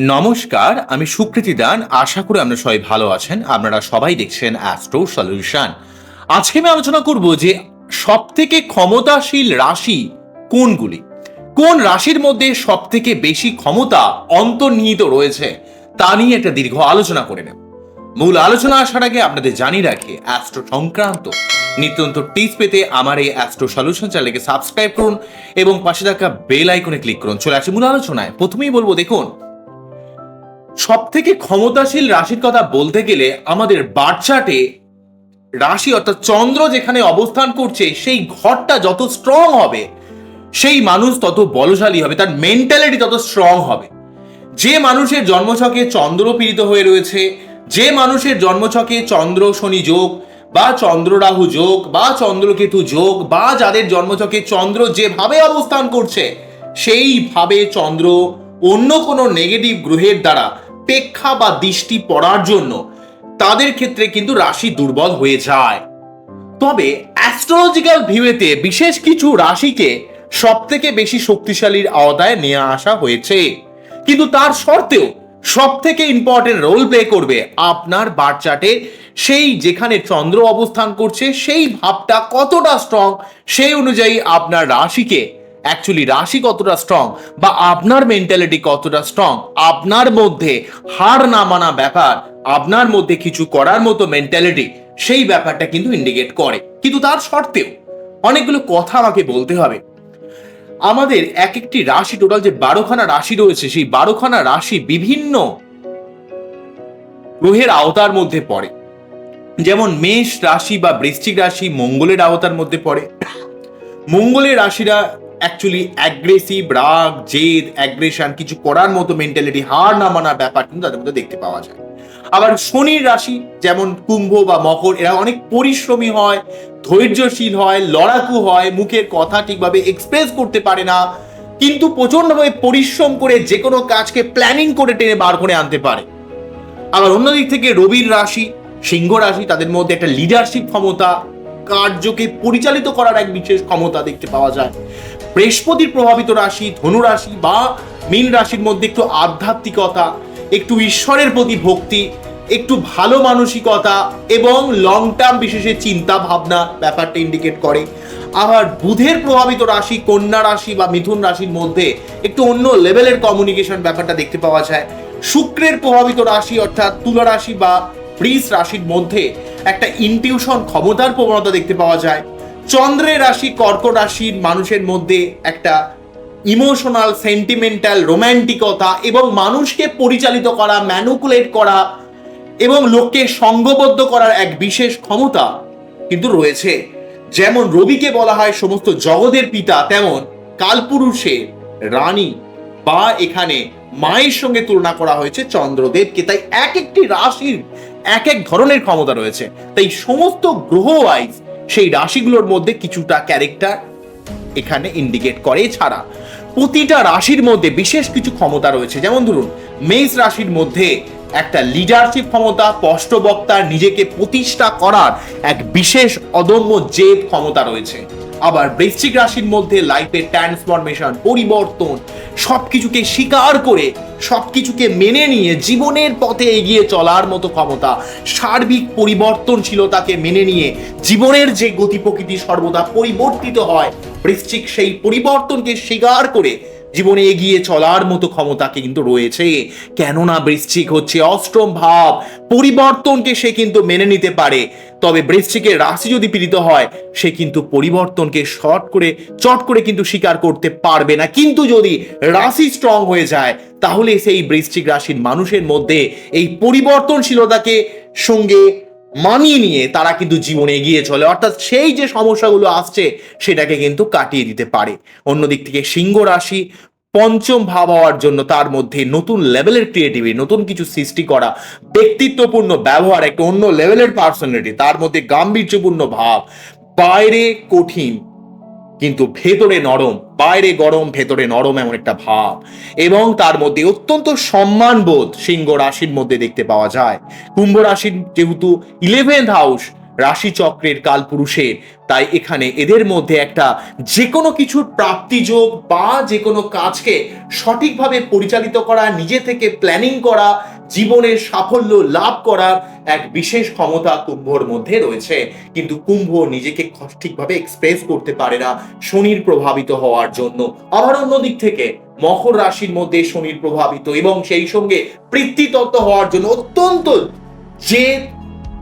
নমস্কার, আমি সুকৃতি দান। আশা করি আপনারা সবাই ভালো আছেন। আপনারা সবাই দেখছেন অ্যাস্ট্রো সলিউশন আজকে আমি আলোচনা করব যে সব থেকে ক্ষমতাশীল রাশি কোনগুলি? কোন রাশির মধ্যে সব থেকে বেশি ক্ষমতা অন্তর্নিহিত রয়েছে? তা নিয়ে একটা দীর্ঘ আলোচনা করে নেব। মূল আলোচনা আসার আগে আপনাদের জানিয়ে রাখি অ্যাস্ট্রো সংক্রান্ত নিত্যন্ত টিপস পেতে আমার এই অ্যাস্ট্রো সলিউশন চ্যানেলকে সাবস্ক্রাইব করুন এবং পাশে থাকা বেল আইকনে ক্লিক করুন। চলে আসি মূল আলোচনায়। প্রথমেই বলব, দেখুন সব থেকে ক্ষমতাশীল রাশির কথা বলতে গেলে আমাদের বার্চাটে রাশি অর্থাৎ চন্দ্র যেখানে অবস্থান করছে, সেই ঘরটা যত স্ট্রং হবে, সেই মানুষ তত বলশালী হবে, তার মেন্টালিটি তত স্ট্রং হবে। যে মানুষের জন্মছকে চন্দ্র পীড়িত হয়ে রয়েছে যে মানুষের জন্মছকে চন্দ্র, শনি যোগ, বা চন্দ্র রাহু যোগ, বা চন্দ্রকেতু যোগ, বা যাদের জন্মছকে চন্দ্র যেভাবে অবস্থান করছে, সেইভাবে চন্দ্র অন্য কোনো নেগেটিভ গ্রহের দ্বারা পেক্ষা বা দৃষ্টি পড়ার জন্য তাদের ক্ষেত্রে কিন্তু রাশি দুর্বল হয়ে যায়। তবে অ্যাস্ট্রোলজিক্যাল ভিউতে বিশেষ কিছু রাশিকে সব থেকে বেশি শক্তিশালীর আওতায় নিয়ে আসা হয়েছে। কিন্তু তার সত্ত্বেও সব থেকে ইম্পর্টেন্ট রোল প্লে করবে আপনার বার চার্টে সেই যেখানে চন্দ্র অবস্থান করছে, সেই ভাবটা কতটা স্ট্রং সেই অনুযায়ী আপনার রাশিকে অ্যাকচুয়ালি রাশি কতটা স্ট্রং বা আপনার মেন্টালিটি কতটা স্ট্রং আপনার মধ্যে হার না মানা ব্যাপার, আপনার মধ্যে কিছু করার মতো মেন্টালিটি সেই ব্যাপারটা কিন্তু ইন্ডিকেট করে। কিন্তু তার সত্ত্বেও অনেকগুলো কথা আমাকে বলতে হবে। আমাদের এক একটি রাশি টোটাল যে বারোখানা রাশি রয়েছে, সেই বারোখানা রাশি বিভিন্ন গ্রহের আওতার মধ্যে পড়ে। যেমন মেষ রাশি বা বৃশ্চিক রাশি মঙ্গলের আওতার মধ্যে পড়ে। মঙ্গলের রাশিরা অ্যাকচুয়ালি অ্যাগ্রেসিভ রাগ, জেদ অ্যাগ্রেশন কিছু করার মতো মেন্টালিটি হার না মানার ব্যাপার কিন্তু তাদের মধ্যে দেখতে পাওয়া যায়। আবার শনির রাশি, যেমন কুম্ভ বা মকর, এরা অনেক পরিশ্রমী হয়, ধৈর্যশীল হয়, লড়াকু হয়, মুখের কথা ঠিকভাবে এক্সপ্রেস করতে পারে না, কিন্তু প্রচন্ডভাবে পরিশ্রম করে যে কোনো কাজকে প্ল্যানিং করে টেনে বার করে আনতে পারে। আবার অন্যদিক থেকে রবির রাশি, সিংহ রাশি, তাদের মধ্যে একটা লিডারশিপ ক্ষমতা, কার্যকে পরিচালিত করার এক বিশেষ ক্ষমতা দেখতে পাওয়া যায়। বৃহস্পতির প্রভাবিত রাশি, ধনু রাশি বা মীন রাশির মধ্যে একটু আধ্যাত্মিকতা, একটু ঈশ্বরের প্রতি ভক্তি একটু ভালো মানসিকতা এবং লং টার্ম বিশেষে চিন্তা ভাবনা ব্যাপারটা ইন্ডিকেট করে। আবার বুধের প্রভাবিত রাশি, কন্যা রাশি বা মিথুন রাশির মধ্যে একটু অন্য লেভেলের কমিউনিকেশন ব্যাপারটা দেখতে পাওয়া যায়। শুক্রের প্রভাবিত রাশি অর্থাৎ তুলা রাশি বা বৃষ রাশির মধ্যে একটা ইনটিউশন ক্ষমতার প্রবণতা দেখতে পাওয়া যায়। চন্দ্রের রাশি কর্ক রাশির মানুষের মধ্যে একটা ইমোশনাল সেন্টিমেন্টাল রোম্যান্টিকতা এবং মানুষকে পরিচালিত করা ম্যানুকুলেট করা এবং লোককে সঙ্গবদ্ধ করার এক বিশেষ ক্ষমতা কিন্তু রয়েছে। যেমন রবিকে বলা হয় সমস্ত জগতের পিতা, তেমন কালপুরুষের রানী বা এখানে মায়ের সঙ্গে তুলনা করা হয়েছে চন্দ্রদেবকে। তাই এক একটি রাশির এক এক ধরনের ক্ষমতা রয়েছে। তাই সমস্ত গ্রহ ওয়াইজ সেই রাশিগুলোর মধ্যে কিছুটা ক্যারেক্টার এখানে ইন্ডিকেট করে। ছাড়া প্রতিটা রাশির মধ্যে বিশেষ কিছু ক্ষমতা রয়েছে। যেমন ধরুন, মেষ রাশির মধ্যে একটা লিডারশিপ ক্ষমতা স্পষ্ট বক্তার নিজেকে প্রতিষ্ঠা করার এক বিশেষ অদম্য জেদ ক্ষমতা রয়েছে। আবার বৃশ্চিক রাশির মধ্যে লাইফের ট্রান্সফরমেশন পরিবর্তন, সবকিছুকে স্বীকার করে, সবকিছুকে মেনে নিয়ে জীবনের পথে এগিয়ে চলার মতো ক্ষমতা, সার্বিক পরিবর্তনশীলতাকে মেনে নিয়ে জীবনের যে গতি প্রকৃতি সর্বদা পরিবর্তিত হয়, বৃশ্চিক সেই পরিবর্তনকে স্বীকার করে জীবনে এগিয়ে চলার মতো ক্ষমতা কিন্তু রয়েছে। কেননা বৃশ্চিক হচ্ছে অষ্টম ভাব, পরিবর্তনকে সে কিন্তু মেনে নিতে পারে। তবে বৃশ্চিকের রাশি যদি পীড়িত হয়, সে কিন্তু পরিবর্তনকে শর্ট করে, চট করে কিন্তু স্বীকার করতে পারবে না। কিন্তু যদি রাশি স্ট্রং হয়ে যায়, তাহলে সেই বৃশ্চিক রাশির মানুষের মধ্যে এই পরিবর্তনশীলতাকে সঙ্গে মানিয়ে নিয়ে তারা কিন্তু জীবনে এগিয়ে চলে। অর্থাৎ সেই যে সমস্যাগুলো আসছে, সেটাকে কিন্তু কাটিয়ে দিতে পারে। অন্যদিক থেকে সিংহ রাশি পঞ্চম ভাব হওয়ার জন্য তার মধ্যে নতুন লেভেলের ক্রিয়েটিভিটি নতুন কিছু সৃষ্টি করা, ব্যক্তিত্বপূর্ণ ব্যবহার, একটা অন্য লেভেলের পার্সোনালিটি তার মধ্যে গাম্ভীর্যপূর্ণ ভাব, বাইরে কঠিন কিন্তু ভেতরে নরম, বাইরে গরম, ভেতরে নরম এমন একটা ভাব। এবং তার মধ্যে অত্যন্ত সম্মানবোধ সিংহ রাশির মধ্যে দেখতে পাওয়া যায়। কুম্ভ রাশির যেহেতু ইলেভেন্থ হাউস রাশিচক্রের কালপুরুষের, তাই এখানে এদের মধ্যে একটা যে কোনো কিছুর প্রাপ্তিযোগ বা যে কোনো কাজকে সঠিকভাবে পরিচালিত করা, নিজে থেকে প্ল্যানিং করা জীবনের সাফল্য লাভ করার এক বিশেষ ক্ষমতা কুম্ভর মধ্যে রয়েছে। কিন্তু কুম্ভ নিজেকে ঠিকভাবে এক্সপ্রেস করতে পারে না শনির প্রভাবিত হওয়ার জন্য। আবার অন্যদিক থেকে মকর রাশির মধ্যে শনির প্রভাবিত এবং সেই সঙ্গে পৃথিতত্ত্ব হওয়ার জন্য অত্যন্ত যে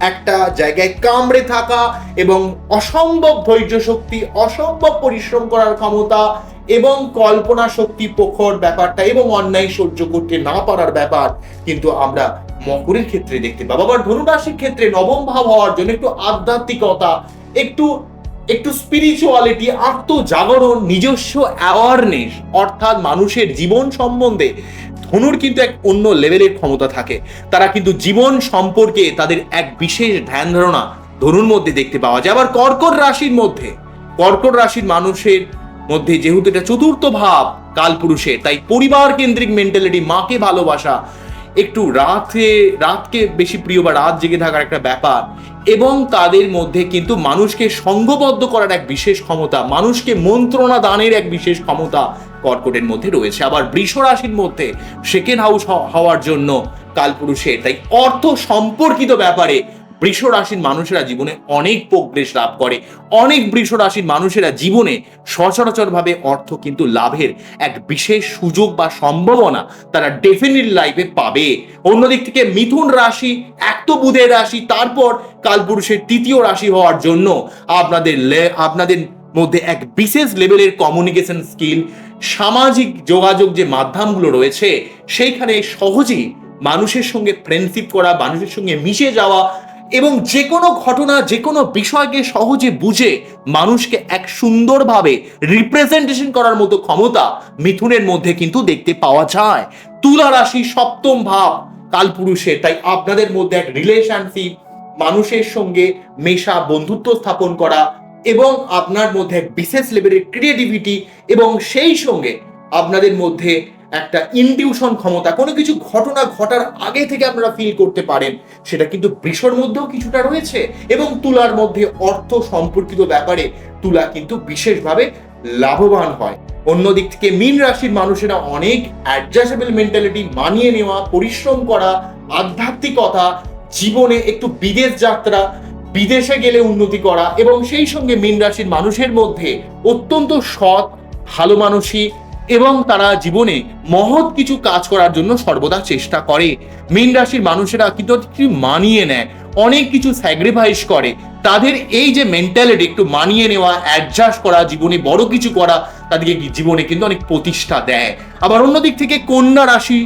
একটা জায়গায় কামড়ে থাকা এবং অসম্ভব ধৈর্য শক্তি, অসম্ভব পরিশ্রম করার ক্ষমতা এবং কল্পনা শক্তি প্রখর ব্যাপারটা এবং অন্যায় সহ্য করতে না পারার ব্যাপার কিন্তু আমরা মকরের ক্ষেত্রে দেখতে পাবো। আবার ধনুরাশির ক্ষেত্রে নবম ভাব হওয়ার জন্য একটু আধ্যাত্মিকতা, একটু একটু স্পিরিচুয়ালিটি আত্মজাগরণ, নিজস্ব অ্যাওয়ারনেস অর্থাৎ মানুষের জীবন সম্বন্ধে ধনুর কিন্তু এক অন্য লেভেলের ক্ষমতা থাকে। তারা কিন্তু জীবন সম্পর্কে তাদের এক বিশেষ ধ্যান ধারণা ধনুর মধ্যে দেখতে পাওয়া যায়। আবার কর্কট রাশির মধ্যে, কর্কট রাশির মানুষের মধ্যে যেহেতু এটা চতুর্থ ভাব কালপুরুষের, তাই পরিবার কেন্দ্রিক মেন্টালিটি মাকে ভালোবাসা, একটু রাতে, রাতকে বেশি প্রিয় বা রাত জেগে থাকার একটা ব্যাপার এবং তাদের মধ্যে কিন্তু মানুষকে সঙ্গবদ্ধ করার এক বিশেষ ক্ষমতা, মানুষকে মন্ত্রণা দানের এক বিশেষ ক্ষমতা কর্কটের মধ্যে রয়েছে। আবার বৃষ রাশির মধ্যে সেকেন্ড হাউস হওয়ার জন্য কালপুরুষের তাই অর্থ সম্পর্কিত ব্যাপারে বৃষ রাশির মানুষেরা জীবনে অনেক প্রোগ্রেস লাভ করে। অনেক বৃষ রাশির মানুষেরা জীবনে সচরাচরভাবে অর্থ কিন্তু লাভের এক বিশেষ সুযোগ বা সম্ভাবনা তারা ডেফিনেট লাইফে পাবে। অন্যদিক থেকে মিথুন রাশি, এক তো বুধের রাশি, তারপর কালপুরুষের তৃতীয় রাশি হওয়ার জন্য আপনাদের আপনাদের মধ্যে এক বিশেষ লেভেলের কমিউনিকেশন স্কিল সামাজিক যোগাযোগ যে মাধ্যমগুলো রয়েছে, সেইখানে সহজেই মানুষের সঙ্গে ফ্রেন্ডশিপ করা, মানুষের সঙ্গে মিশে যাওয়া এবং যে কোনো ঘটনা, যে কোনো বিষয়কে সহজে বুঝে মানুষকে এক সুন্দরভাবে রিপ্রেজেন্টেশন করার মতো ক্ষমতা মিথুনের মধ্যে কিন্তু দেখতে পাওয়া যায়। তুলা রাশি সপ্তম ভাব কালপুরুষের তাই আপনাদের মধ্যে এক রিলেশনশিপ মানুষের সঙ্গে মেশা, বন্ধুত্ব স্থাপন করা এবং আপনার মধ্যে এক বিশেষ লেভেলের ক্রিয়েটিভিটি এবং সেই সঙ্গে আপনাদের মধ্যে একটা ইনটিউশন ক্ষমতা, কোনো কিছু ঘটনা ঘটার আগে থেকে আপনারা ফিল করতে পারেন, সেটা কিন্তু বৃষর মধ্যেও কিছুটা রয়েছে এবং তুলার মধ্যে অর্থ সম্পর্কিত ব্যাপারে তুলা কিন্তু বিশেষভাবে লাভবান হয়। অন্যদিক থেকে মীন রাশির মানুষেরা অনেক অ্যাডজাস্টেবল মেন্টালিটি মানিয়ে নেওয়া, পরিশ্রম করা, আধ্যাত্মিকতা, জীবনে একটু বিদেশ যাত্রা বিদেশে গেলে উন্নতি করা এবং সেই সঙ্গে মীন রাশির মানুষের মধ্যে অত্যন্ত সৎ, ভালো মানসিক এবং তারা জীবনে মহৎ কিছু কাজ করার জন্য সর্বদা চেষ্টা করে। মীন রাশির মানুষেরা কিন্তু মানিয়ে নেয়, অনেক কিছু স্যাক্রিফাইস করে। তাদের এই যে মেন্টালিটি একটু মানিয়ে নেওয়া অ্যাডজাস্ট করা, জীবনে বড় কিছু করা, তাদেরকে জীবনে কিন্তু অনেক প্রতিষ্ঠা দেয়। আবার অন্যদিক থেকে কন্যা রাশি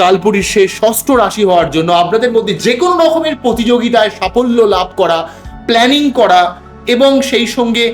কালপুরুষের ষষ্ঠ রাশি হওয়ার জন্য আপনাদের মধ্যে যে কোনো রকমের প্রতিযোগিতায় সাফল্য লাভ করা প্ল্যানিং করা এবং সেই সঙ্গে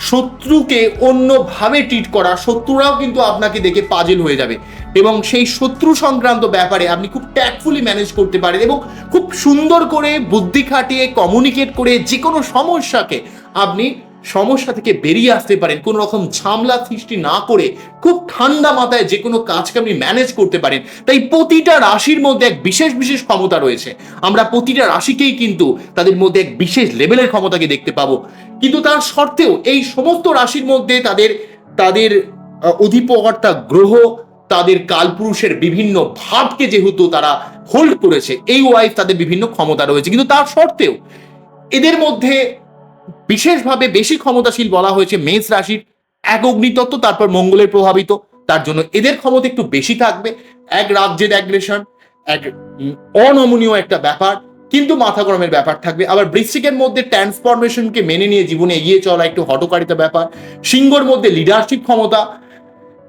শত্রুকে অন্যভাবে ট্রিট করা, শত্রুরাও কিন্তু আপনাকে দেখে পাজেল হয়ে যাবে এবং সেই শত্রু সংক্রান্ত ব্যাপারে আপনি খুব ট্যাক্টফুলি ম্যানেজ করতে পারেন এবং খুব সুন্দর করে বুদ্ধি খাটিয়ে কমিউনিকেট করে যে কোনো সমস্যাকে আপনি সমস্যা থেকে বেরিয়ে আসতে পারেন, কোনো রকম ঝামলা সৃষ্টি না করে খুব ঠান্ডা মাথায় যে কোনো কাজকে আপনি ম্যানেজ করতে পারেন। তাই প্রতিটা রাশির মধ্যে এক বিশেষ বিশেষ ক্ষমতা রয়েছে। আমরা প্রতিটা রাশিকেই কিন্তু তাদের মধ্যে এক বিশেষ লেভেলের ক্ষমতাকে দেখতে পাবো। কিন্তু তার সত্ত্বেও এই সমস্ত রাশির মধ্যে তাদের তাদের অধিপকর্তা গ্রহ, তাদের কালপুরুষের বিভিন্ন ভাবকে যেহেতু তারা হোল্ড করেছে, এই ওয়াইজ তাদের বিভিন্ন ক্ষমতা রয়েছে। কিন্তু তার সত্ত্বেও এদের মধ্যে বিশেষভাবে বেশি ক্ষমতাশীল বলা হয়েছে মেষ রাশির এক অগ্নিতত্ত্ব, তারপর মঙ্গলের প্রভাবিত, তার জন্য এদের ক্ষমতা একটু বেশি থাকবে। এক রাজ্যের অ্যাগ্রেশন, এক অনমনীয় একটা ব্যাপার, কিন্তু মাথা গরমের ব্যাপার থাকবে। আবার বৃশ্চিকের মধ্যে ট্রান্সফরমেশনকে মেনে নিয়ে জীবনে এগিয়ে চলা একটু হটকারিতা ব্যাপার। সিংহর মধ্যে লিডারশিপ ক্ষমতা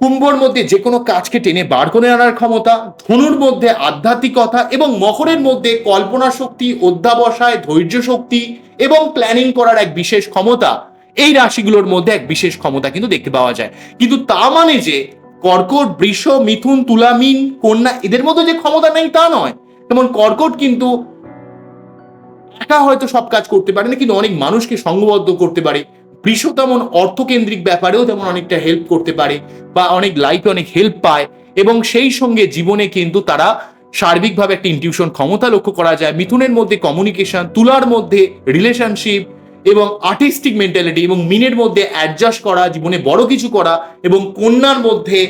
কুম্ভর মধ্যে যে কোনো কাজকে টেনে বার করে আনার ক্ষমতা, ধনুর মধ্যে আধ্যাত্মিকতা এবং মকরের মধ্যে কল্পনা শক্তি, অধ্যাবসায় ধৈর্য শক্তি এবং প্ল্যানিং করার এক বিশেষ ক্ষমতা, এই রাশিগুলোর মধ্যে এক বিশেষ ক্ষমতা কিন্তু দেখতে পাওয়া যায়। কিন্তু তা মানে যে কর্কট, বৃষ, মিথুন, তুলা, মিন, কন্যা, এদের মধ্যে যে ক্ষমতা নেই তা নয়। যেমন কর্কট কিন্তু একা হয়তো সব কাজ করতে পারে না, কিন্তু অনেক মানুষকে সংঘবদ্ধ করতে পারে। বৃষ তেমন অর্থকেন্দ্রিক ব্যাপারেও তেমন অনেকটা হেল্প করতে পারে বা অনেক লাইফে অনেক হেল্প পায় এবং সেই সঙ্গে জীবনে কিন্তু তারা সার্বিকভাবে একটা ইনটিউশন ক্ষমতা লক্ষ্য করা যায়। মিথুনের মধ্যে কমিউনিকেশন তুলার মধ্যে রিলেশনশিপ এবং আর্টিস্টিক মেন্টালিটি এবং মিনের মধ্যে অ্যাডজাস্ট করা, জীবনে বড় কিছু করা এবং কন্যার মধ্যে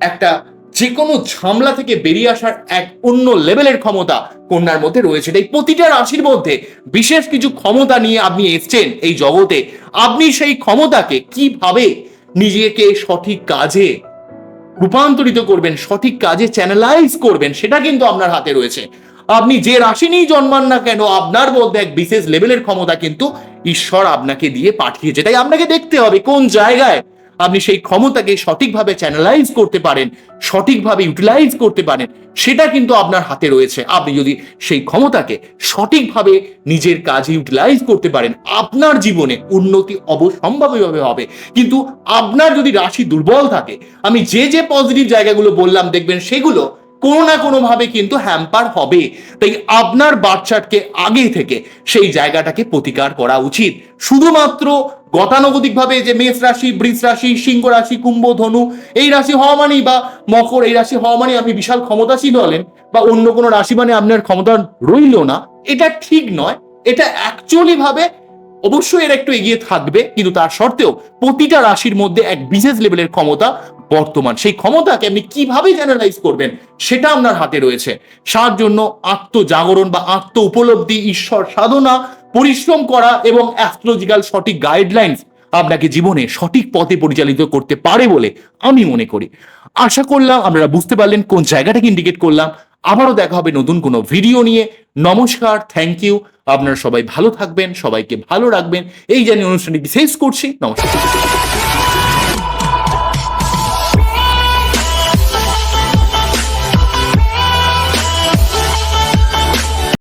একটা যে কোনো ঝামলা থেকে বেরিয়ে আসার এক অন্য লেভেলের ক্ষমতা কন্যার মধ্যে রয়েছে। তাই প্রতিটা রাশির মধ্যে বিশেষ কিছু ক্ষমতা নিয়ে আপনি এসছেন এই জগতে। আপনি সেই ক্ষমতাকে কীভাবে নিজেকে সঠিক কাজে রূপান্তরিত করবেন, সঠিক কাজে চ্যানেলাইজ করবেন, সেটা কিন্তু আপনার হাতে রয়েছে। আপনি যে রাশি নিয়েই জন্মান না কেন, আপনার মধ্যে এক বিশেষ লেভেলের ক্ষমতা কিন্তু ঈশ্বর আপনাকে দিয়ে পাঠিয়েছে। তাই আপনাকে দেখতে হবে কোন জায়গায় আপনি সেই ক্ষমতাকে সঠিকভাবে চ্যানেলাইজ করতে পারেন, সঠিকভাবে ইউটিলাইজ করতে পারেন, সেটা কিন্তু আপনার হাতে রয়েছে। আপনি যদি সেই ক্ষমতাকে সঠিকভাবে নিজের কাজে ইউটিলাইজ করতে পারেন, আপনার জীবনে উন্নতি অবসম্ভাবীভাবে হবে। কিন্তু আপনার যদি রাশি দুর্বল থাকে, আমি যে যে পজিটিভ জায়গাগুলো বললাম, দেখবেন সেগুলো কোনো না কোনো ভাবে কিন্তু হ্যাম্পার হবে। তাই আপনার বাচ্চাকে আগে থেকে সেই জায়গাটাকে প্রতিকার করা উচিত। শুধুমাত্র গতানুগতিক ভাবে যে মেষ রাশি, বৃষ রাশি, সিংহ রাশি, কুম্ভ, ধনু, এই রাশি হওয়া মানেই বা মকর, এই রাশি হওয়া মানে আপনি বিশাল ক্ষমতাশীল হলেন বা অন্য কোনো রাশি মানে আপনার ক্ষমতা রইল না, এটা ঠিক নয়। এটা অ্যাকচুয়ালি ভাবে অবশ্যই এর একটু এগিয়ে থাকবে, কিন্তু তার সত্ত্বেও প্রতিটা রাশির মধ্যে এক বিশেষ লেভেলের ক্ষমতা বর্তমান। সেই ক্ষমতাকে আপনি কীভাবে চ্যানেলাইজ করবেন, সেটা আপনার হাতে রয়েছে। তার জন্য আত্মজাগরণ বা আত্ম উপলব্ধি, ঈশ্বর সাধনা, পরিশ্রম করা এবং অ্যাস্ট্রোলজিক্যাল সঠিক গাইডলাইন্স আপনাকে জীবনে সঠিক পথে পরিচালিত করতে পারে বলে আমি মনে করি। আশা করলাম আপনারা বুঝতে পারলেন কোন জায়গাটাকে ইন্ডিকেট করলাম। আবারও দেখা হবে নতুন কোনো ভিডিও নিয়ে। নমস্কার থ্যাংক ইউ আপনারা সবাই ভালো থাকবেন, সবাইকে ভালো রাখবেন। এই জানিয়ে অনুষ্ঠানটি শেষ করছি। নমস্কার।